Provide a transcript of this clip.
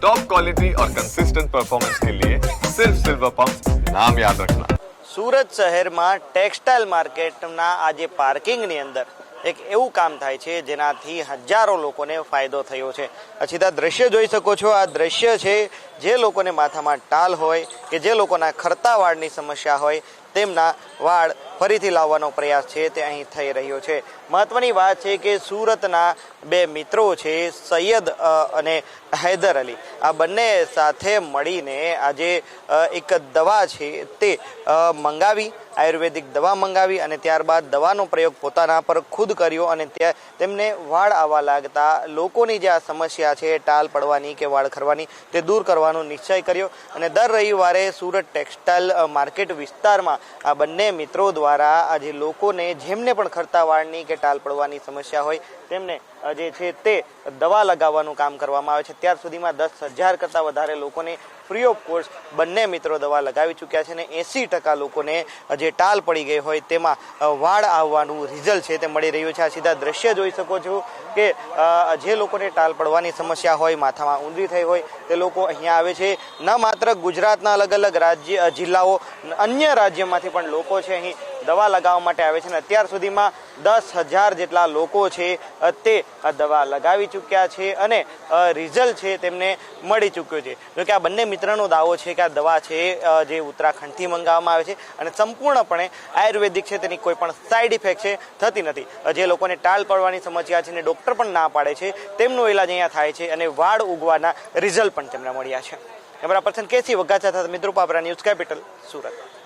Top quality और consistent performance के लिए सिर्फ सिल्वर पंप नाम याद रखना સુરત શહેરમાં ટેક્સટાઇલ માર્કેટના આજે પાર્કિંગની અંદર એક એવું કામ થાય છે, જેનાથી હજારો લોકોને ફાયદો થયો છે. આ સીધા દ્રશ્ય જોઈ શકો છો. આ દ્રશ્ય છે, જે લોકોને માથામાં ટાલ હોય કે જે લોકોના ખરતા વાળની સમસ્યા હોય, તેમના વાળ ફરીથી લાવવાનો પ્રયાસ છે, તે અહીં થઈ રહ્યો છે. મહત્વની વાત છે કે સુરતના બે મિત્રો છે, સૈયદ અને હૈદર અલી. આ બંને સાથે મળીને આજે એક દવા છે, તે મંગાવી આયુર્વેદિક દવા મંગાવી અને ત્યારબાદ દવાનો પ્રયોગ પોતાના પર ખુદ કર્યો અને તેમને વાળ આવવા લાગતા લોકોની જે આ સમસ્યા છે, ટાલ પડવાની કે વાળ ખરવાની, તે દૂર કરવાનો નિશ્ચય કર્યો અને દર રવિવારે સુરત ટેક્સટાઇલ માર્કેટ વિસ્તારમાં આ બંને મિત્રો દ્વારા આજે લોકોને જેમને પણ ખરતા વાળની કે ટાલ પડવાની સમસ્યા હોય, તેમને જે છે તે દવા લગાવવાનું કામ કરવામાં આવે છે. ત્યાર સુધીમાં દસ હજાર કરતાં વધારે લોકોને ફ્રી ઓફ કોસ્ટ બંને મિત્રો દવા લગાવી ચૂક્યા છે અને એંસી ટકા લોકોને જે ટાલ પડી ગઈ હોય તેમાં વાળ આવવાનું રિઝલ્ટ છે તે મળી રહ્યું છે. આ સીધા દ્રશ્ય જોઈ શકો છો કે જે લોકોને ટાલ પડવાની સમસ્યા હોય, માથામાં ઊંધી થઈ હોય, તે લોકો અહીંયા આવે છે. ન માત્ર ગુજરાતના અલગ અલગ રાજ્ય જિલ્લાઓ, અન્ય રાજ્યમાંથી પણ લોકો છે અહીં દવા લગાવવા માટે આવે છે અને અત્યાર સુધીમાં દસ હજાર જેટલા લોકો છે તે દવા લગાવી ચૂક્યા છે અને રિઝલ્ટ છે તેમને મળી ચૂક્યું છે. જોકે આ બંને મિત્રનો દાવો છે કે આ દવા છે જે ઉત્તરાખંડથી મંગાવવામાં આવે છે અને સંપૂર્ણપણે આયુર્વેદિક છે તેની કોઈ પણ સાઈડ ઇફેક્ટ છે થતી નથી. જે લોકોને ટાળ પડવાની સમસ્યા છે અને ડૉક્ટર પણ ના પાડે છે, તેમનો ઇલાજ અહીંયા થાય છે અને વાળ ઉગવાના રિઝલ્ટ પણ તેમને મળ્યા છે. કેમેરા પર્સન કેસી વગાચા થતા મિત્રો પાપરા ન્યૂઝ કેપિટલ, સુરત.